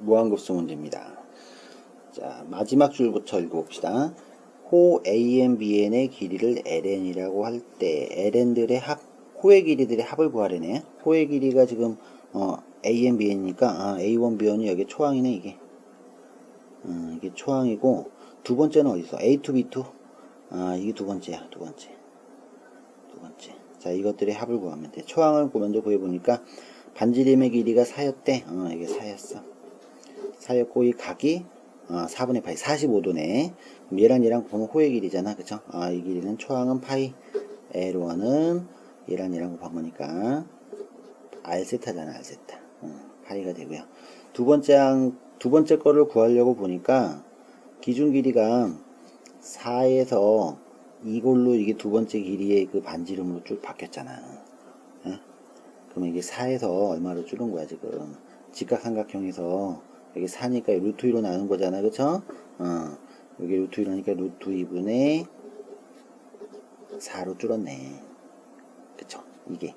무한급수 문제입니다. 자, 마지막 줄부터 읽어봅시다. 호 AN, BN의 길이를 LN이라고 할 때 LN들의 합, 호의 길이들의 합을 구하려네. 호의 길이가 지금 어, AN, BN이니까 아, A1, B1이 여기 초항이네 이게. 음, 이게 초항이고 두 번째는 어디 있어? A2, B2. 아, 이게 두 번째야, 두 번째. 두 번째. 자, 이것들의 합을 구하면 돼. 초항을 먼저 구해보니까 반지름의 길이가 4였대. 어, 이게 4였어. 4였고, 이 각이 어, 4분의 파이, 45도네. 그럼 얘랑 얘랑 보면 호의 길이잖아. 그쵸? 아, 이 길이는 초항은 파이, L1은 얘랑 얘랑 곱한 거니까 R세타잖아, R세타. 어, 파이가 되고요. 두 번째 항, 두 번째 거를 구하려고 보니까 기준 길이가 4에서 이걸로 이게 두 번째 길이의 그 반지름으로 쭉 바뀌었잖아. 예? 그러면 이게 4에서 얼마로 줄은 거야, 지금. 직각삼각형에서 여기 4니까 루트 2로 나눈 거잖아, 그쵸? 어, 여기 루트 2로니까 루트 2분의 4로 줄었네. 그쵸? 이게,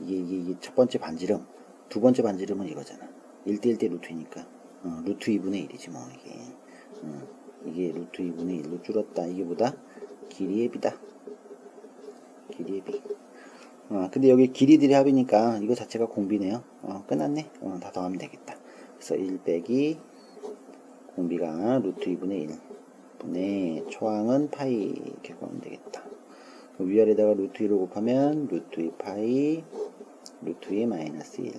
이게, 이게, 이게 첫 번째 반지름. 두 번째 반지름은 이거잖아. 1대1 대 루트 2니까. 어, 루트 2분의 1이지, 뭐, 이게. 어, 이게 루트 2분의 1로 줄었다. 이게 뭐다? 길이의 비다. 길이의 비. 어, 근데 여기 길이들이 합이니까 이거 자체가 공비네요. 어, 끝났네. 어, 다 더하면 되겠다. 그래서 1 빼기 공비가 루트 2분의 1 분의 초항은 파이 이렇게 구하면 되겠다. 위아래다가 루트 2를 곱하면 루트 2 파이 루트 2 마이너스 1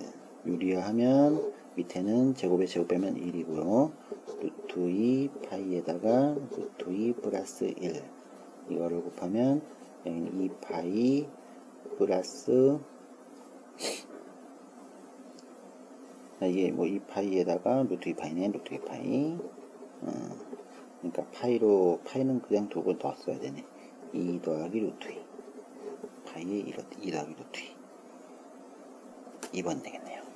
유리화하면 밑에는 제곱에 제곱 빼면 1이고요. 루트 2 파이에다가 루트 2 플러스 1 이거를 곱하면 여기는 2 파이 플러스 자, 이게 뭐 2파이에다가 루트 2파이네 루트 2파이. 어, 그러니까 파이로 파이는 그냥 두고 더 써야 되네. 2 더하기 루트 2 파이에 2 더하기 루트 2 2번 되겠네요